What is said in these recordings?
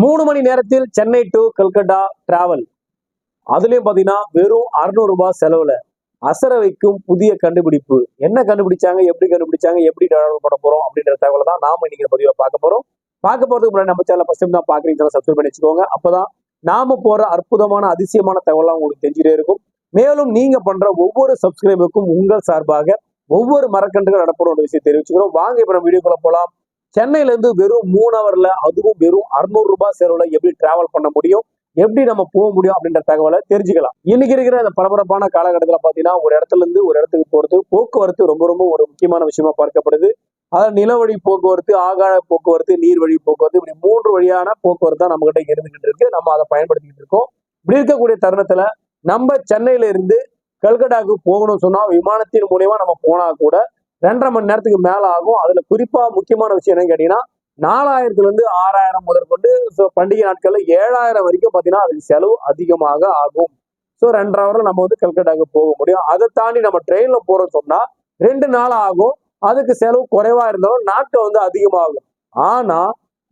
மூணு மணி நேரத்தில் Chennai to Calcutta travel அதுலயும் பாத்தீங்கன்னா வெறும் 600 ரூபாய் செலவுல அசர வைக்கும் புதிய கண்டுபிடிப்பு. என்ன கண்டுபிடிச்சாங்க எப்படி கண்டுபிடிச்சாங்க எப்படி டெவலப் பண்ண போறோம் அப்படின்ற தகவலை தான் நாம இன்னைக்கு பதிவா பார்க்க போறோம். பார்க்க போறதுக்கு முன்னாடி நம்ம சேனல் ஃபர்ஸ்ட் டைம் தான் பாக்குறீங்க சப்ஸ்கிரைப் பண்ணி வச்சுக்கோங்க. அப்பதான் நாம போற அற்புதமான அதிசயமான தகவலாம் உங்களுக்கு தெரிஞ்சுட்டே இருக்கும். மேலும் நீங்க பண்ற ஒவ்வொரு சப்ஸ்கிரைபருக்கும் உங்கள் சார்பாக ஒவ்வொரு மரக்கன்றுகள் நடப்படும் ஒரு விஷயம் தெரிவிச்சுக்கிறோம். வாங்க இப்ப நம்ம வீடியோக்குள்ள போலாம். சென்னையில இருந்து வெறும் மூணு ஹவர்ல அதுவும் வெறும் 600 ரூபாய் செலவுல எப்படி டிராவல் பண்ண முடியும்? எப்படி நம்ம போக முடியும் அப்படின்ற தகவலை தெரிஞ்சுக்கலாம். இன்னைக்கு இருக்கிற அந்த பரபரப்பான காலகட்டத்தில் பாத்தீங்கன்னா ஒரு இடத்துல இருந்து ஒரு இடத்துக்கு போறது போக்குவரத்து ரொம்ப ரொம்ப ஒரு முக்கியமான விஷயமா பார்க்கப்படுது. அதாவது நிலவழி போக்குவரத்து ஆகாய போக்குவரத்து நீர்வழி போக்குவரத்து இப்படி மூன்று வழியான போக்குவரத்து தான் நம்ம கிட்ட இருந்துகிட்டு இருக்கு. நம்ம அதை பயன்படுத்திக்கிட்டு இருக்கோம். இப்படி இருக்கக்கூடிய தருணத்துல நம்ம சென்னையில இருந்து கல்கட்டாவுக்கு போகணும்னு சொன்னா விமானத்தின் மூலியமா நம்ம போனா கூட ரெண்டரை மணி நேரத்துக்கு மேல ஆகும். அதுல குறிப்பா முக்கியமான விஷயம் என்னன்னு கேட்டீங்கன்னா நாலாயிரத்துல இருந்து ஆறாயிரம் முதற்கொண்டு ஸோ பண்டிகை நாட்கள்ல ஏழாயிரம் வரைக்கும் பாத்தீங்கன்னா அதுக்கு செலவு அதிகமாக ஆகும். ஸோ ரெண்டரை ஹவர்ல நம்ம வந்து கல்கட்டாவுக்கு போக முடியும். அதை தாண்டி நம்ம ட்ரெயின்ல போறோம்னு சொன்னா ரெண்டு நாள் ஆகும். அதுக்கு செலவு குறைவா இருந்தாலும் நாட்கள் வந்து அதிகமாகும். ஆனா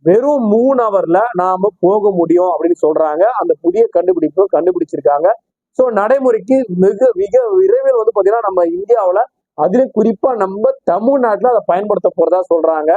வெறும் மூணு ஹவர்ல நாம போக முடியும் அப்படின்னு சொல்றாங்க. அந்த புதிய கண்டுபிடிப்பு கண்டுபிடிச்சிருக்காங்க. ஸோ நடைமுறைக்கு மிக மிக விரைவில் வந்து பாத்தீங்கன்னா நம்ம இந்தியாவில் அதிலும் குறிப்பா நம்ம தமிழ்நாட்டில் அதை பயன்படுத்த போறதா சொல்றாங்க.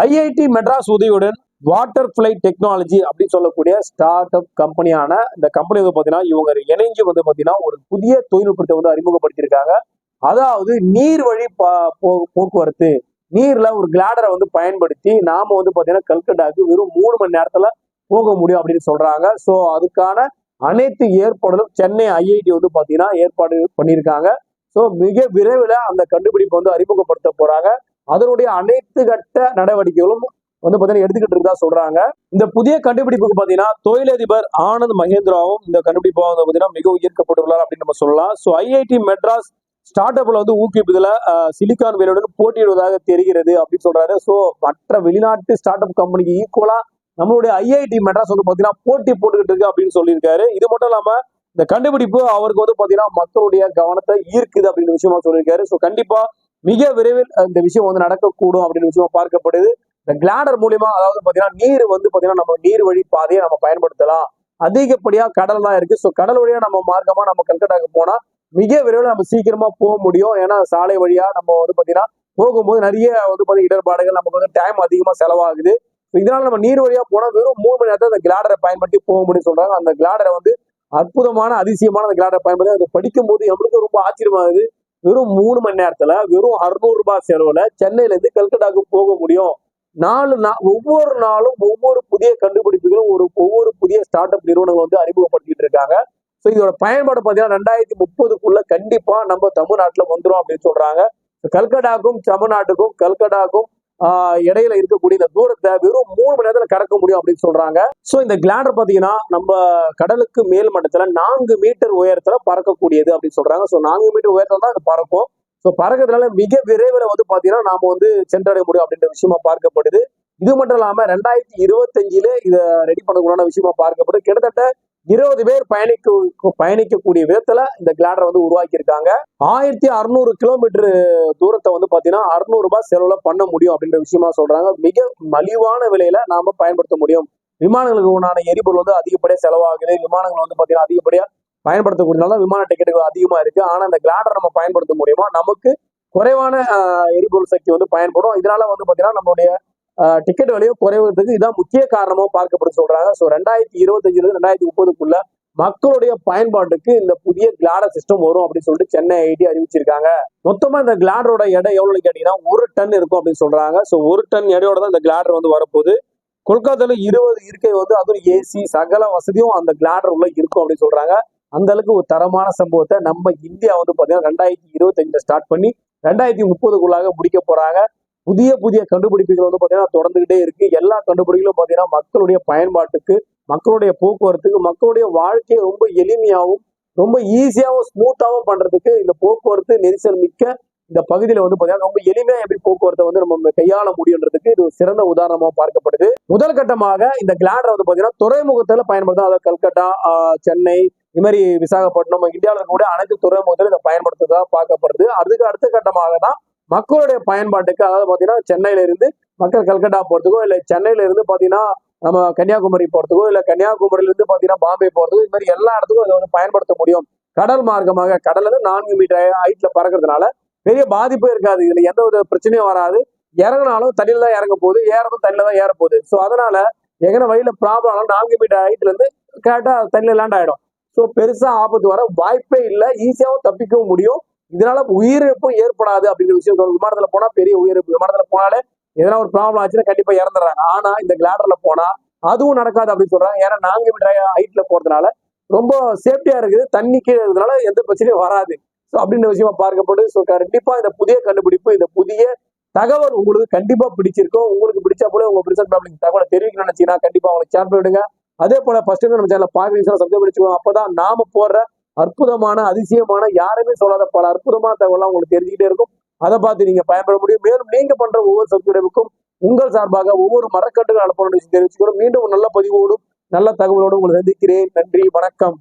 ஐஐடி மெட்ராஸ் உதவியுடன் வாட்டர் ஃபிளை டெக்னாலஜி அப்படின்னு சொல்லக்கூடிய ஸ்டார்ட் அப் கம்பெனியான இந்த கம்பெனி வந்து பார்த்தீங்கன்னா இவங்க இணைஞ்சு வந்து பார்த்தீங்கன்னா ஒரு புதிய தொழில்நுட்பத்தை வந்து அறிமுகப்படுத்தியிருக்காங்க. அதாவது நீர் வழி போ- போக்குவரத்து. நீர்ல ஒரு கிளாடரை வந்து பயன்படுத்தி நாம வந்து பார்த்தீங்கன்னா கல்கட்டாக்கு வெறும் மூணு மணி நேரத்துல போக முடியும் அப்படின்னு சொல்றாங்க. ஸோ அதுக்கான அனைத்து ஏற்பாடுகளும் சென்னை ஐஐடி வந்து பார்த்தீங்கன்னா ஏற்பாடு பண்ணியிருக்காங்க. ஸோ மிக விரைவில் அந்த கண்டுபிடிப்பை வந்து அறிமுகப்படுத்த போறாங்க. அதனுடைய அனைத்து கட்ட நடவடிக்கைகளும் வந்து பார்த்தீங்கன்னா எடுத்துக்கிட்டு இருக்கதா சொல்றாங்க. இந்த புதிய கண்டுபிடிப்புக்கு பார்த்தீங்கன்னா தொழிலதிபர் ஆனந்த் மகேந்திராவும் இந்த கண்டுபிடிப்பு வந்து பார்த்தீங்கன்னா மிக ஈர்க்கப்பட்டுள்ளார் அப்படின்னு நம்ம சொல்லலாம். ஸோ ஐஐடி மெட்ராஸ் ஸ்டார்ட் அப்ல வந்து ஊக்குவிப்பதில் சிலிகான் வேலையுடன் போட்டியிடுவதாக தெரிகிறது அப்படின்னு சொல்றாரு. ஸோ மற்ற வெளிநாட்டு ஸ்டார்ட் அப் கம்பெனிக்கு ஈக்குவலா நம்மளுடைய ஐஐடி மெட்ராஸ் வந்து பார்த்தீங்கன்னா போட்டி போட்டுக்கிட்டு இருக்கு அப்படின்னு சொல்லியிருக்காரு. இது மட்டும் இல்லாமல் இந்த கண்டுபிடிப்பு அவருக்கு வந்து பாத்தீங்கன்னா மக்களுடைய கவனத்தை ஈர்க்குது அப்படின்னு விஷயமா சொல்லியிருக்காரு. ஸோ கண்டிப்பா மிக விரைவில் இந்த விஷயம் வந்து நடக்கக்கூடும் அப்படின்னு விஷயமா பார்க்கப்படுது. இந்த கிளாடர் மூலியமா அதாவது பாத்தீங்கன்னா நீர் வந்து பாத்தீங்கன்னா நம்ம நீர் வழி பாதையை நம்ம பயன்படுத்தலாம். அதிகப்படியா கடல் தான் இருக்கு. ஸோ கடல் வழியா நம்ம மார்க்கமா நம்ம கல்கட்டாக்கு போனா மிக விரைவில் நம்ம சீக்கிரமா போக முடியும். ஏன்னா சாலை வழியா நம்ம வந்து பாத்தீங்கன்னா போகும்போது நிறைய வந்து பாத்தீங்கன்னா இடர்பாடுகள் நமக்கு வந்து டைம் அதிகமா செலவாகுது. இதனால நம்ம நீர் வழியா போனா வெறும் மூணு மணி நேரத்துல அந்த கிளாடரை பயன்படுத்தி போக முடியும்னு சொல்றாங்க. அந்த கிளாடரை வந்து அற்புதமான அதிசயமான அந்த கிளாடரை பயன்படுத்தி அதை படிக்கும் போது நம்மளுக்கு ரொம்ப ஆச்சரியமாகுது. வெறும் மூணு மணி நேரத்துல வெறும் 600 ரூபாய் செலவுல சென்னையில இருந்து கல்கட்டாக்கு போக முடியும். நாலு நா ஒவ்வொரு நாளும் ஒவ்வொரு புதிய கண்டுபிடிப்புகளும் ஒரு ஒவ்வொரு புதிய ஸ்டார்ட் அப் நிறுவனங்கள் வந்து அறிமுகப்படுத்திட்டு இருக்காங்க. ஸோ இதோட பயன்பாடு பார்த்தீங்கன்னா ரெண்டாயிரத்தி முப்பதுக்குள்ள கண்டிப்பா நம்ம தமிழ்நாட்டில் வந்துடும் அப்படின்னு சொல்றாங்க. கல்கட்டாக்கும் தமிழ்நாட்டுக்கும் கல்கட்டாக்கும் இடையில இருக்கக்கூடிய இந்த தூரத்தை வெறும் மூணு மணி நேரத்துல கடக்க முடியும் அப்படின்னு சொல்றாங்க. ஸோ இந்த கிளாண்டர் பாத்தீங்கன்னா நம்ம கடலுக்கு மேல் மட்டத்துல நான்கு மீட்டர் உயரத்துல பறக்கக்கூடியது அப்படின்னு சொல்றாங்க. ஸோ நான்கு மீட்டர் உயரத்துல தான் இது பறக்கும். ஸோ பறக்கிறதுனால மிக விரைவில் வந்து பாத்தீங்கன்னா நாம வந்து சென்றடைய முடியும் அப்படின்ற விஷயமா பார்க்கப்படுது. இது மட்டும் இல்லாம ரெண்டாயிரத்தி இருபத்தஞ்சில இதை ரெடி பண்ணக்கூடாத விஷயமா பார்க்கப்படுது. கிட்டத்தட்ட இருபது பேர் பயணிக்க பயணிக்கக்கூடிய விதத்துல இந்த கிளாடரை வந்து உருவாக்கியிருக்காங்க. ஆயிரத்தி அறுநூறு கிலோமீட்டர் தூரத்தை வந்து பாத்தீங்கன்னா அறுநூறு ரூபாய் செலவுல பண்ண முடியும் அப்படின்ற விஷயமா சொல்றாங்க. மிக மலிவான விலையில நாம பயன்படுத்த முடியும். விமானங்களுக்கு உண்டான எரிபொருள் வந்து அதிகப்படியா செலவாகுது. விமானங்கள் வந்து பாத்தீங்கன்னா அதிகப்படியா பயன்படுத்தக்கூடியனால விமான டிக்கெட்டுகள் அதிகமா இருக்கு. ஆனா இந்த கிளாடர் நம்ம பயன்படுத்த முடியுமா? நமக்கு குறைவான எரிபொருள் சக்தி வந்து பயன்படும். இதனால வந்து பாத்தீங்கன்னா நம்மளுடைய டிக்கெட் விலையும் குறைவதற்கு இதான் முக்கிய காரணமாக பார்க்கப்படுது சொல்றாங்க. ஸோ ரெண்டாயிரத்தி இருபத்தஞ்சுலேருந்து ரெண்டாயிரத்தி முப்பதுக்குள்ள மக்களுடைய பயன்பாட்டுக்கு இந்த புதிய கிளாட சிஸ்டம் வரும் அப்படின்னு சொல்லிட்டு சென்னை ஐடி அறிவிச்சிருக்காங்க. மொத்தமா இந்த கிளாடரோட எடை எவ்வளவு கேட்டீங்கன்னா ஒரு டன் இருக்கும் அப்படின்னு சொல்றாங்க. ஸோ ஒரு டன் எடையோட தான் இந்த கிளாடர் வந்து வரப்போகுது. கொல்கத்தால இருபது இருக்கை வந்து அதுவும் ஏசி சகல வசதியும் அந்த கிளாடர் உள்ள இருக்கும் அப்படின்னு சொல்றாங்க. அந்த அளவுக்கு ஒரு தரமான சம்பவத்தை நம்ம இந்தியா வந்து பாத்தீங்கன்னா ரெண்டாயிரத்தி இருபத்தஞ்சுல ஸ்டார்ட் பண்ணி ரெண்டாயிரத்தி முப்பதுக்குள்ளாக முடிக்க போறாங்க. புதிய புதிய கண்டுபிடிப்புகள் வந்து பார்த்தீங்கன்னா தொடர்ந்துகிட்டே இருக்கு. எல்லா கண்டுபிடிப்புகளும் பார்த்தீங்கன்னா மக்களுடைய பயன்பாட்டுக்கு மக்களுடைய போக்குவரத்துக்கு மக்களுடைய வாழ்க்கையை ரொம்ப எளிமையாகவும் ரொம்ப ஈஸியாகவும் ஸ்மூத்தாகவும் பண்றதுக்கு இந்த போக்குவரத்து நெரிசல் மிக்க இந்த பகுதியில வந்து பாத்தீங்கன்னா ரொம்ப எளிமையா எப்படி போக்குவரத்தை வந்து நம்ம கையாள முடியுன்றதுக்கு இது சிறந்த உதாரணமா பார்க்கப்படுது. முதல் கட்டமாக இந்த கிளாடர் வந்து பாத்தீங்கன்னா துறைமுகத்துல பயன்படுத்தும் அதாவது கல்கட்டா சென்னை இது மாதிரி விசாகப்பட்டினம் இந்தியாவில் இருக்கக்கூடிய அனைத்து துறைமுகத்திலும் இதை பயன்படுத்துறதா பார்க்கப்படுது. அதுக்கு அடுத்த கட்டமாக தான் மக்களுடைய பயன்பாட்டுக்கு அதாவது பார்த்தீங்கன்னா சென்னையிலிருந்து மக்கள் கல்கட்டா போகிறதுக்கோ இல்லை சென்னையில இருந்து நம்ம கன்னியாகுமரி போகிறதுக்கோ இல்லை கன்னியாகுமரியிலேருந்து பார்த்தீங்கன்னா பாம்பே போகிறதுக்கோ இது மாதிரி எல்லா இடத்துக்கும் இதை வந்து பயன்படுத்த முடியும். கடல் மார்க்கமாக கடல்ல இருந்து நான்கு மீட்டர் ஹைட்ல பறக்கிறதுனால பெரிய பாதிப்பே இருக்காது. இதுல எந்த ஒரு பிரச்சனையும் வராது. இறங்கினாலும் தண்ணியில தான் இறங்க போகுது. ஏறதும் தண்ணியில தான் ஏற போகுது. ஸோ அதனால எங்கன்னா வழியில ப்ராப்ளம் ஆனாலும் நான்கு மீட்டர் ஹைட்ல இருந்து கரெக்டா தண்ணியில லேண்ட் ஆயிடும். ஸோ பெருசா ஆபத்து வர வாய்ப்பே இல்லை. ஈஸியாகவும் தப்பிக்கவும் முடியும். இதனால உயிரிழப்பும் ஏற்படாது அப்படிங்கிற விஷயம் விமானத்துல போனா பெரிய உயிரிழப்பு. விமானத்துல போனாலே எதனா ஒரு ப்ராப்ளம் ஆச்சுன்னா கண்டிப்பா இறந்துடுறாங்க. ஆனா இந்த கிளாடர்ல போனா அதுவும் நடக்காது அப்படின்னு சொல்றாங்க. ஏன்னா நான்கு மீட்டர் ஹைட்ல போறதுனால ரொம்ப சேஃப்டியா இருக்குது. தண்ணி கீழே இருக்கிறதுனால எந்த பிரச்சனையும் வராது. ஸோ அப்படின்ற விஷயமா பார்க்கப்படுது ஸோ கண்டிப்பா இந்த புதிய கண்டுபிடிப்பு இந்த புதிய தகவல் உங்களுக்கு கண்டிப்பா பிடிச்சிருக்கும். உங்களுக்கு பிடிச்சா போல உங்க பிரிசன் ஃபேமிலிக்கு தகவலை தெரிவிக்கணும்னு நினைச்சீங்கன்னா கண்டிப்பா உங்களுக்கு சேர்ந்து விடுங்க அதே போல ஃபர்ஸ்ட் நம்ம சேனல் பாக்குறீங்க சப்ஸ்கிரைப் பண்ணிச்சுக்கோங்க அப்பதான் நாம போடுற அற்புதமான அதிசயமான யாருமே சொல்லாத பல அற்புதமான தகவலாம் உங்களுக்கு தெரிஞ்சுக்கிட்டே இருக்கும். அதை பார்த்து நீங்க பயன்பட முடியும். மேலும் நீங்க பண்ற ஒவ்வொரு சப்ஸ்கிரைபுக்கும் உங்கள் சார்பாக ஒவ்வொரு மரக்கட்டுகள் அனுப்பணும் தெரிவிச்சுக்கிறோம். மீண்டும் ஒரு நல்ல பதிவோடும் நல்ல தகவலோடு உங்களை சந்திக்கிறேன். நன்றி வணக்கம்.